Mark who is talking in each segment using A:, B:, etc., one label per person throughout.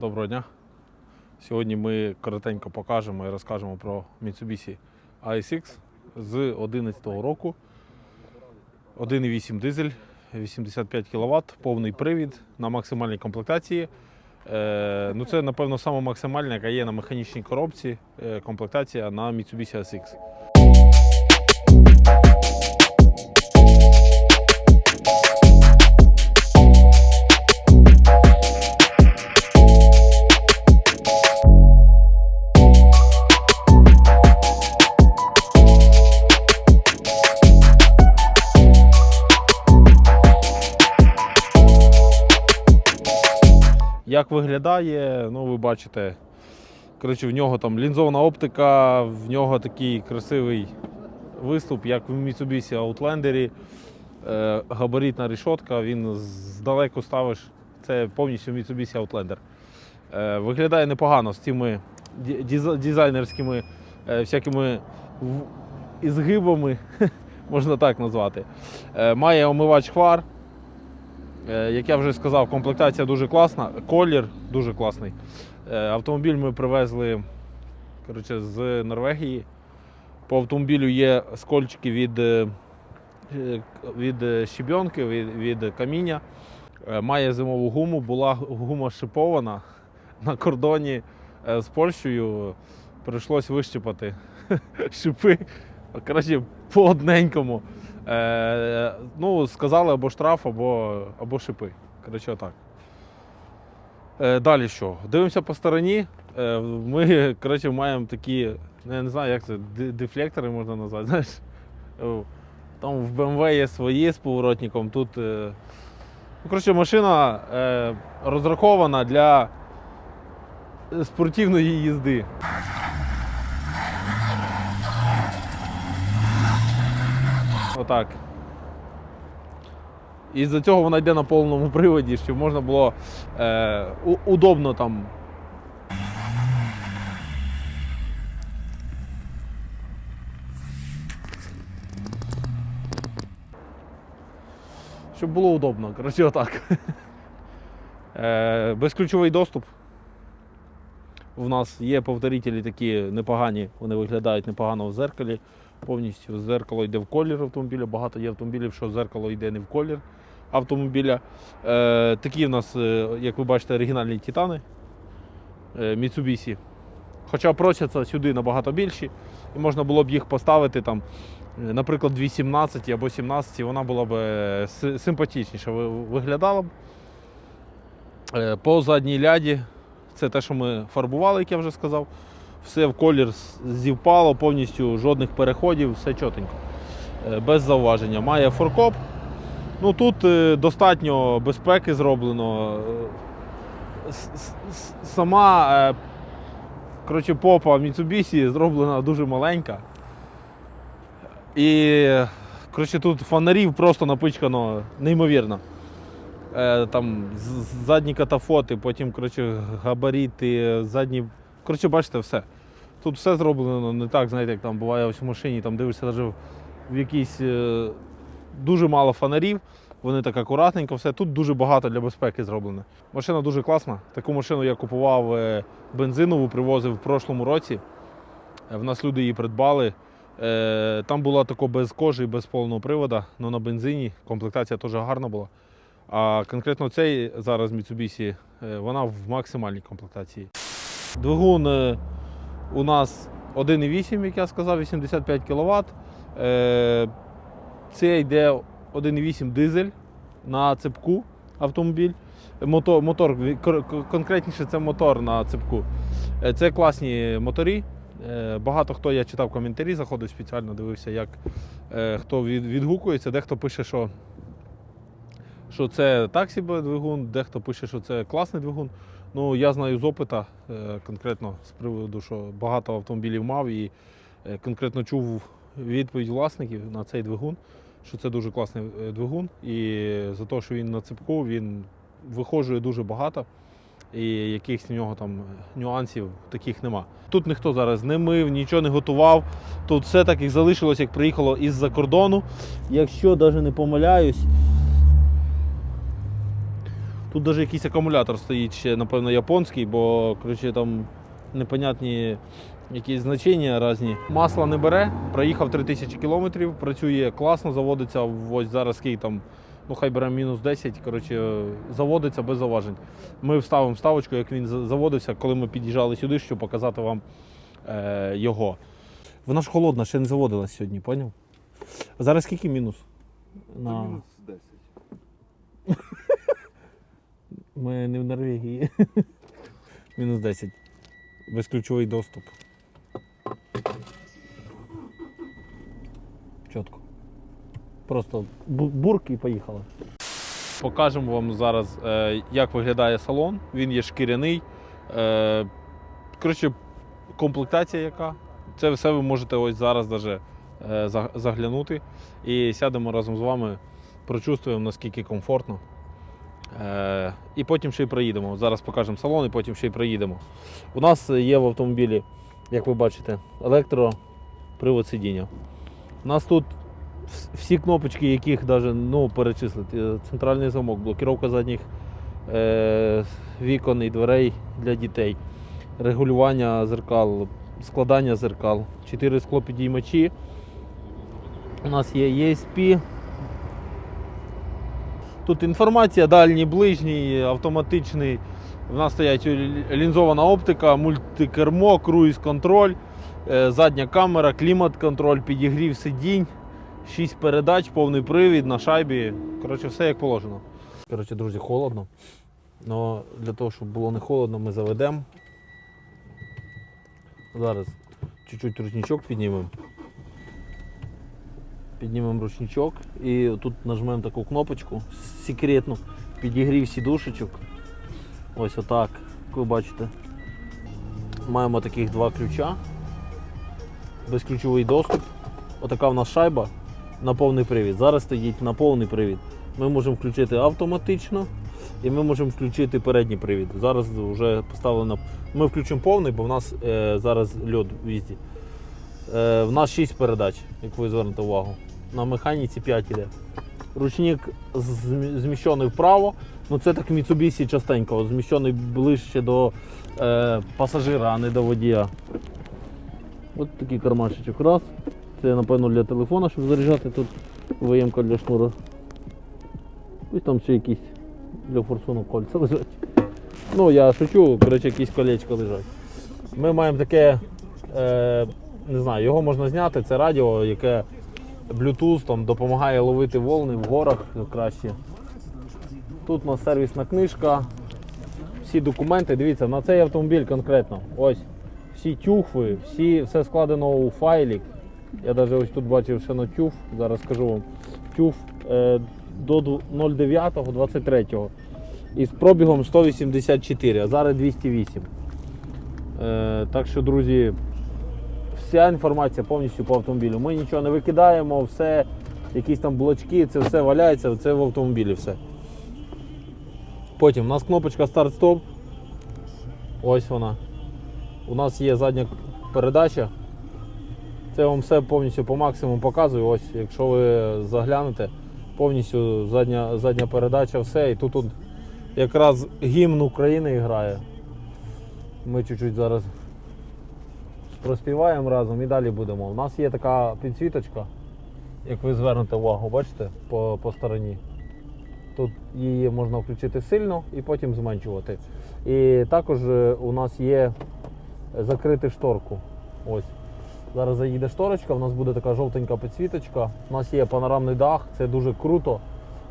A: Доброго дня. Сьогодні ми коротенько покажемо і розкажемо про Mitsubishi ASX з 2011 року. 1,8 дизель, 85 кВт, повний привід на максимальній комплектації. Е, ну це, напевно, саме яка є на механічній коробці е, комплектація на Mitsubishi ASX. Виглядає, ну ви бачите, коротше, в нього там лінзована оптика, в нього такий красивий виступ, як в Mitsubishi Outlander. Е, габаритна решетка, він здалеку ставиш. Це повністю Mitsubishi Outlander. Е, виглядає непогано з цими дизайнерськими е, всякими ізгибами, можна так назвати. Має омивач хвар. Е, Як я вже сказав, комплектація дуже класна, колір дуже класний. Е, Автомобіль ми привезли коротше, з Норвегії. По автомобілю є скольчики від, е, від щебенки, від, від каміння. Має зимову гуму, була гума шипована на кордоні з Польщею. Прийшлось вищипати шипи. Коротше, по одненькому. Е, ну, сказали або штраф, або, або шипи. Коротше, отак. Е, далі що? Дивимося по стороні. Е, ми коротше, маємо такі, ну, я не знаю, як це, дефлектори можна назвати. Знаєш? Е, Там в BMW є свої з поворотником. Тут е, ну, коротше, машина е, розрахована для спортивної їзди. Отак. І з-за цього вона йде на повному приводі, щоб можна було е, удобно там. Щоб було удобно. Коротше, отак. Е, безключовий доступ. У нас є повторителі такі непогані, вони виглядають непогано в зеркалі. Повністю зеркало йде в колір автомобіля. Багато є автомобілів, що зеркало йде не в колір автомобіля. Е, такі в нас, е, як ви бачите, оригінальні титани е, Mitsubishi. Хоча просяться сюди набагато більші, і можна було б їх поставити там, е, наприклад, 217 або 17, вона була б е, си- симпатичніше ви- виглядала б. Е, По задній ляді це те, що ми фарбували, як я вже сказав. Все в колір зівпало, повністю жодних переходів, все чотенько. Е, Без зауваження. Має форкоп. Ну, тут е, достатньо безпеки зроблено. Е, Сама коротше, попа Mitsubishi зроблена дуже маленька. І коротше, тут фонарів просто напичкано неймовірно. Там задні катафоти, потім коротше, габарити, задні. Коротше, бачите, все. Тут все зроблено не так, знаєте, як там буває ось в машині, там дивишся навіть в якійсь е, дуже мало фонарів. Вони так акуратненько, все. Тут дуже багато для безпеки зроблено. Машина дуже класна. Таку машину я купував е, бензинову, привозив в прошлому році. Е, В нас люди її придбали. Там була тако без кожи, без повного привода, але на бензині комплектація теж гарна була. А конкретно цей зараз Mitsubishi, вона в максимальній комплектації. Двигун е, у нас 1,8, як я сказав, 85 кВт. Це йде 1,8 дизель на цепку автомобіль. Мотор, мотор конкретніше це мотор на цепку. Е, Це класні моторі. Е, Багато хто я читав коментарі, заходив спеціально, дивився, як е, хто відгукується. Дехто пише, що, що це так собі двигун, дехто пише, що це класний двигун. Ну, я знаю з опита е, конкретно з приводу, що багато автомобілів мав і е, конкретно чув відповідь власників на цей двигун, що це дуже класний е, двигун. І за те, що він на цепку, він вихожує дуже багато. І якихось в нього там нюансів таких нема. Тут ніхто зараз не мив, нічого не готував. Тут все так як залишилось, як приїхало із-за кордону. Якщо навіть не помиляюсь, Тут навіть якийсь акумулятор стоїть ще, напевно, японський, бо коротше, там непонятні якісь значення різні. Масло не бере, проїхав 3000 кілометрів, працює класно, заводиться ось зараз скільки там, ну хай бере мінус 10, коротше, заводиться без заважень. Ми вставимо вставочку, як він заводився, коли ми під'їжджали сюди, щоб показати вам е, його. Вона ж холодна, ще не заводилась сьогодні, поняв? А зараз скільки мінус? На...
B: Мінус 10.
A: Ми не в Норвегії. Мінус 10. Безключовий доступ. Чітко. Просто бурк і поїхали. Покажемо вам зараз, е, як виглядає салон. Він є шкіряний. Е, коротше, комплектація яка. Це все ви можете ось зараз даже, е, заглянути. І сядемо разом з вами, прочувствуємо, наскільки комфортно. Е, і потім ще й проїдемо. Зараз покажемо салон, і потім ще й проїдемо. У нас є в автомобілі, як ви бачите, електропривод сидіння. У нас тут всі кнопочки, яких даже, ну, перечислити. Е, Центральний замок, блокіровка задніх е, вікон і дверей для дітей, регулювання зеркал, складання зеркал, 4 склопідіймачі. У нас є ESP, Тут інформація, дальній, ближній, автоматичний. В нас стоять лінзована оптика, мультикермо, круїз-контроль, е, задня камера, клімат-контроль, підігрів сидінь, 6 передач, повний привід на шайбі. Коротше, все як положено. Коротше, друзі, холодно. Но для того, щоб було не холодно, ми заведемо. Зараз чуть-чуть ручничок піднімемо. Піднімемо ручничок і тут нажмемо таку кнопочку секретну, підігрів сідушечок. Ось отак, як ви бачите. Маємо таких два ключа. Безключовий доступ. Отака в нас шайба на повний привід. Зараз стоїть на повний привід. Ми можемо включити автоматично і ми можемо включити передній привід. Зараз вже поставлено. Ми включимо повний, бо в нас е, зараз льод в їзді. Е, в нас 6 передач, як ви звернете увагу. На механіці 5 іде. Ручник зміщений вправо. Ну це так Mitsubishi частенько, зміщений ближче до е, пасажира, а не до водія. Ось такий кармашечок. Раз. Це напевно для телефона, щоб заряджати тут виємка для шнура. Ось там ще якісь для форсунок кольця лежать. Ну я шучу, коротше, якісь колечка лежать. Ми маємо таке, е, не знаю, його можна зняти, це радіо, яке Bluetooth там, допомагає ловити волни в горах краще. Тут у нас сервісна книжка, всі документи. Дивіться, на цей автомобіль конкретно. Ось всі тюфи, всі, все складено у файлік. Я навіть ось тут бачив ще на тюф, зараз скажу вам. Тюф е, до 09.23 із пробігом 184, а зараз 208. Е, так що, друзі, вся інформація повністю по автомобілю. Ми нічого не викидаємо, все, якісь там блочки, це все валяється, це в автомобілі все. Потім у нас кнопочка старт-стоп. Ось вона. У нас є задня передача. Це вам все повністю по максимуму показую. Ось, якщо ви заглянете, повністю задня, задня передача, все. І тут, тут якраз гімн України грає. Ми чуть-чуть зараз проспіваємо разом і далі будемо. У нас є така підсвіточка, як ви звернете увагу, бачите, по, по стороні. Тут її можна включити сильно і потім зменшувати. І також е, у нас є закрити шторку. Ось. Зараз заїде шторочка, у нас буде така жовтенька підсвіточка. У нас є панорамний дах, це дуже круто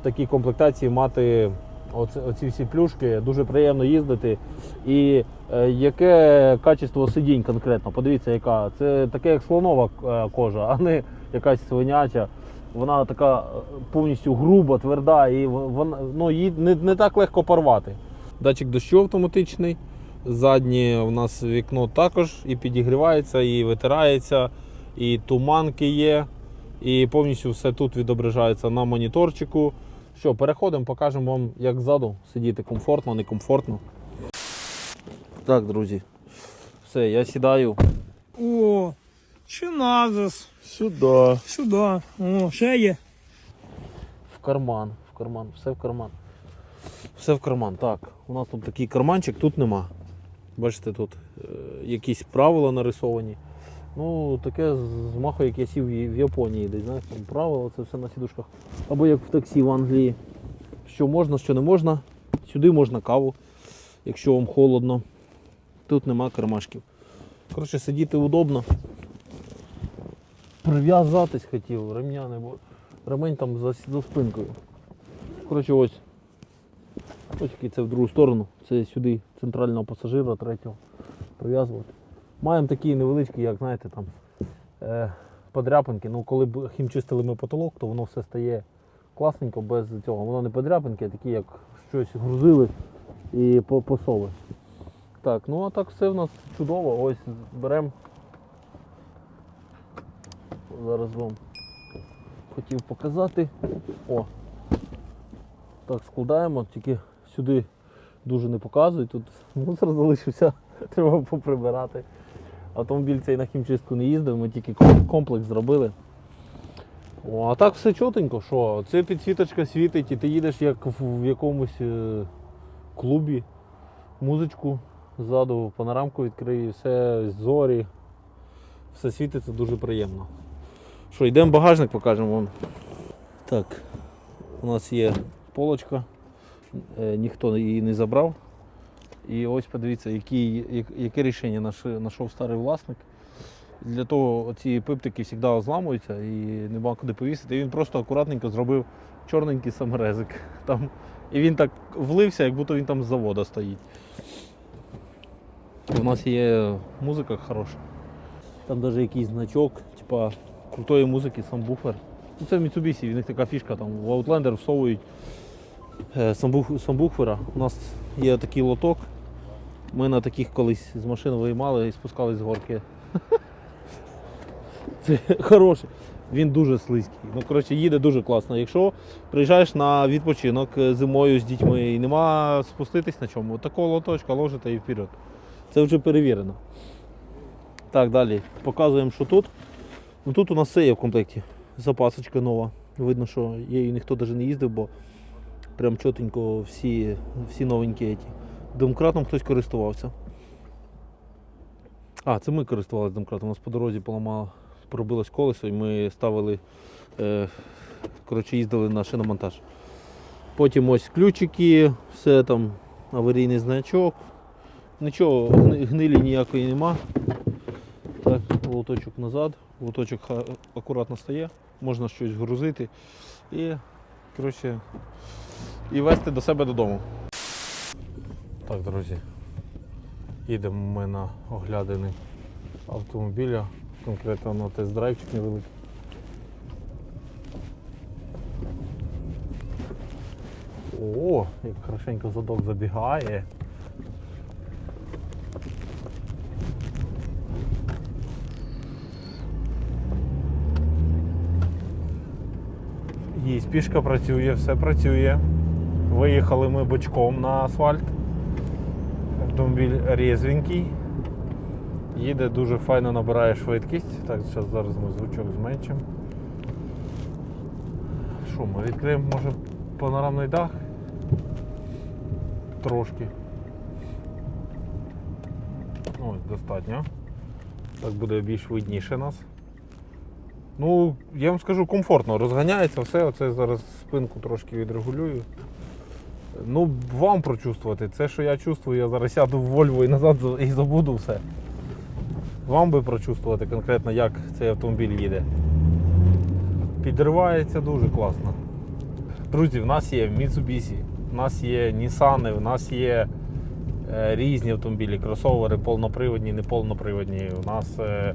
A: в такій комплектації мати оці, оці всі плюшки. Дуже приємно їздити. І е, яке качество сидінь конкретно? Подивіться, яка. Це таке як слонова е, кожа, а не якась свиняча. Вона така е, повністю груба, тверда, і вона, ну, її не, не так легко порвати. Датчик дощу автоматичний. Заднє у нас вікно також і підігрівається, і витирається, і туманки є, і повністю все тут відображається на моніторчику. Що, переходимо, покажемо вам, як ззаду сидіти комфортно, некомфортно. Так, друзі, все, я сідаю
C: О, чиназис.
A: сюди,
C: Сюди. О, ще є.
A: в карман, в карман, все в карман. Все в карман. Так, у нас тут такий карманчик, тут нема. Бачите, тут е, якісь правила нарисовані. Ну, таке з маху, як я сів в Японії, десь, знаєш, там правила, це все на сідушках. Або як в таксі в Англії. Що можна, що не можна. Сюди можна каву, якщо вам холодно. Тут нема кармашків. Коротше, сидіти удобно. Прив'язатись хотів, ремня було. Ремень там за, за спинкою. Коротше, ось. Ось який це в другу сторону. Це сюди центрального пасажира третього прив'язувати. Маємо такі невеличкі, як знаєте, там е, подряпинки. Ну, коли хімчистили ми потолок, то воно все стає класненько без цього. Воно не подряпинки, а такі, як щось грузили і посоли. Так, ну а так все в нас чудово. Ось беремо. Зараз вам хотів показати. О. Так, складаємо, тільки сюди дуже не показують. Тут мусор залишився, треба поприбирати. Автомобіль цей на хімчистку не їздив, ми тільки комплекс зробили. О, а так все чотенько, що це підсвіточка світить і ти їдеш як в, якомусь е, клубі, музичку ззаду, панорамку відкрию, все зорі, все світиться дуже приємно. Що, йдемо багажник, покажемо вам. Так, у нас є полочка, е, ніхто її не забрав. І ось подивіться, який, як- яке рішення знайшов старий власник. Для того ці пиптики завжди зламуються і нема куди повісити. І він просто акуратненько зробив чорненький саморезик. Там, і він так влився, як будто він там з заводу стоїть. У нас є музика хороша. Там навіть якийсь значок, типа крутої музики, сам буфер. Ну, це в Mitsubishi, в них така фішка, там в Outlander всовують е, самбуфера. У нас є такий лоток. Ми на таких колись з машин виймали і спускались з горки. Це хороший. Він дуже слизький. Ну, коротше, їде дуже класно. Якщо приїжджаєш на відпочинок е, зимою з дітьми і нема спуститись на чому, такого лоточка ложите і вперед. Це вже перевірено. Так, далі. Показуємо, що тут. Ну, тут у нас все є в комплекті. Запасочка нова. Видно, що її ніхто навіть не їздив, бо прям чотенько всі, всі новенькі. Ті. Домкратом хтось користувався. А, це ми користувалися домкратом. У нас по дорозі поламало, пробилось колесо і ми ставили, е, коротше, їздили на шиномонтаж. Потім ось ключики, все там, аварійний значок. Нічого, гнилі ніякої нема. Так, лоточок назад, лоточок акуратно стає, можна щось грузити і, коротше, і везти до себе додому. Так, друзі, їдемо ми на оглядини автомобіля, конкретно на тест-драйвчик невеликий. О, як хорошенько задок забігає. Є, пішка працює, все працює. Виїхали ми бочком на асфальт. Автомобіль різвенький. Їде дуже файно набирає швидкість. Так, зараз, зараз ми звучок зменшимо. Що, ми відкриємо, може, панорамний дах? Трошки. Ось, достатньо. Так буде більш видніше нас. Ну, я вам скажу, комфортно розганяється все. Оце зараз спинку трошки відрегулюю. Ну, вам прочувствувати. Це, що я чувствую, я зараз сяду в Вольво і назад і забуду все. Вам би прочувствувати конкретно, як цей автомобіль їде. Підривається дуже класно. Друзі, в нас є Mitsubishi, в нас є Nissan, в нас є е, різні автомобілі, кросовери, повноприводні, неповноприводні. У нас е,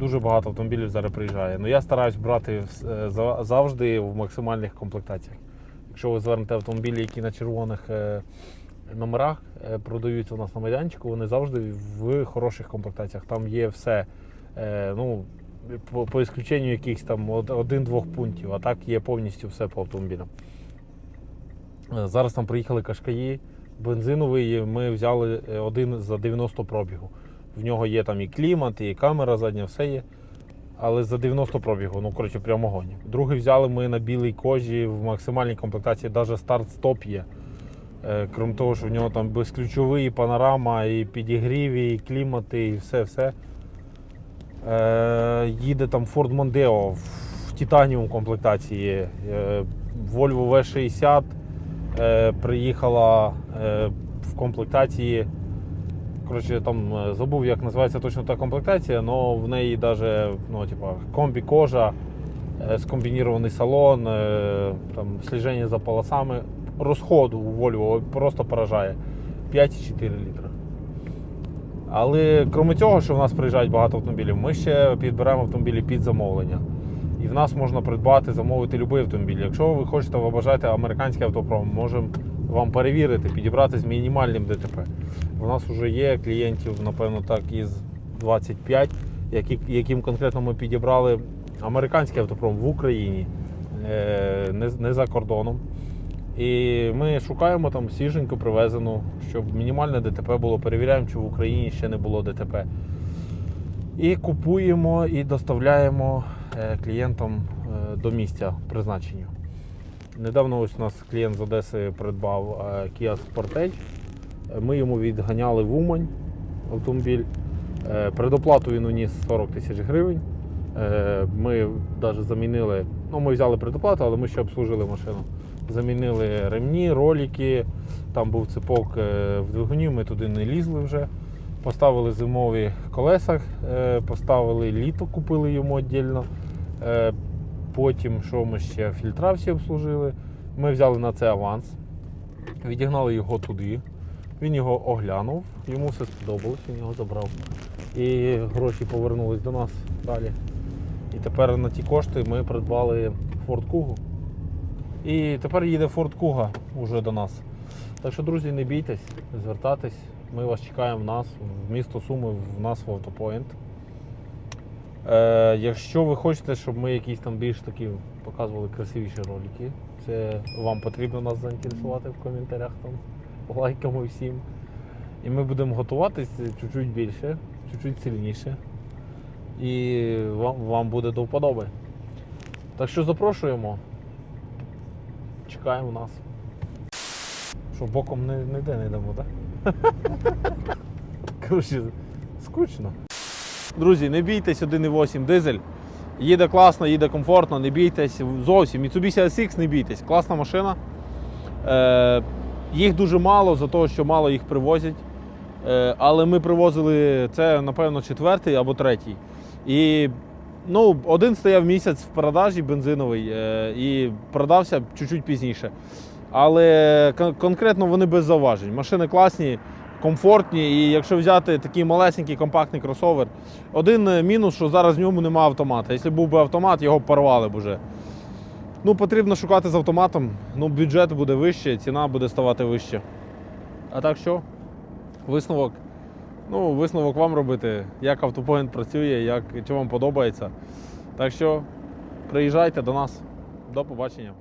A: дуже багато автомобілів зараз приїжджає. Ну я стараюсь брати е, завжди в максимальних комплектаціях. Якщо ви звернете автомобілі, які на червоних е, номерах е, продаються у нас на майданчику, вони завжди в хороших комплектаціях. Там є все. е, Ну, по, по ісключенню якихось там один-двох пунктів, а так є повністю все по автомобілям. Зараз там приїхали кашкаї бензиновий. Ми взяли один за 90 пробігу. В нього є там і клімат, і камера задня, все є. Але за 90 пробігу, ну коротше, прямо огонь. Другий взяли ми на білій кожі в максимальній комплектації, навіть старт-стоп є. Е, Крім того, що в нього там безключовий, панорама, і підігрів, і клімати, і все-все. Е, їде там Ford Mondeo в титаніум комплектації. Е, Volvo V60 е, приїхала в комплектації. Коротше, там е, забув, як називається точно та комплектація, але в неї навіть ну, типа, комбі кожа, е, скомбінірований салон, е, там, сліження за полосами. Розходу у Volvo просто поражає 5,4 літра. Але крім цього, що в нас приїжджають багато автомобілів, ми ще підберемо автомобілі під замовлення. І в нас можна придбати, замовити будь-який автомобіль. Якщо ви хочете, ви бажаєте американський автопром, можемо вам перевірити, підібрати з мінімальним ДТП. У нас вже є клієнтів, напевно, так, із 25, які, яким конкретно ми підібрали американський автопром в Україні, е, не, не за кордоном. І ми шукаємо там сіженьку привезену, щоб мінімальне ДТП було. Перевіряємо, чи в Україні ще не було ДТП. І купуємо і доставляємо е, клієнтам е, до місця призначення. Недавно ось у нас клієнт з Одеси придбав е, Kia Sportage. Ми йому відганяли в Умань автомобіль. Е, Предоплату він уніс 40 тисяч гривень. Е, Ми навіть замінили, ну ми взяли предоплату, але ми ще обслужили машину. Замінили ремні, ролики, там був цепок в двигуні, ми туди не лізли вже. Поставили зимові колеса, поставили літо, купили йому віддільно. Потім, що ми ще фільтра всі обслужили. Ми взяли на це аванс, відігнали його туди. Він його оглянув, йому все сподобалось, він його забрав. І гроші повернулись до нас далі. І тепер на ті кошти ми придбали Ford Kuga. І тепер їде Ford Kuga уже до нас. Так що, друзі, не бійтесь, звертайтесь. Ми вас чекаємо в нас, в місто Суми, в нас в Автопоінт. Е, якщо ви хочете, щоб ми якісь там більш такі показували красивіші ролики, це вам потрібно нас заінтересувати в коментарях там, лайками всім. І ми будемо готуватися чуть-чуть більше, чуть-чуть сильніше. І вам, вам буде до вподоби. Так що запрошуємо. Чекаємо нас. Що боком йде, не йдемо, так? Коротше, скучно. Друзі, не бійтесь 1.8 дизель. Їде класно, їде комфортно, не бійтесь зовсім. Mitsubishi SX не бійтесь. Класна машина. Е, їх дуже мало за того, що мало їх привозять. Е, але ми привозили це, напевно, четвертий або третій. І ну, один стояв місяць в продажі бензиновий е, і продався чуть-чуть пізніше. Але кон- конкретно вони без зауважень. Машини класні, комфортні, і якщо взяти такий малесенький компактний кросовер, один е, мінус, що зараз в ньому немає автомата. Якщо був би автомат, його б порвали б уже. Ну, потрібно шукати з автоматом, ну, бюджет буде вище, ціна буде ставати вище. А так що? Висновок. Ну, висновок вам робити, як автопоінт працює, як, чи вам подобається. Так що приїжджайте до нас. До побачення.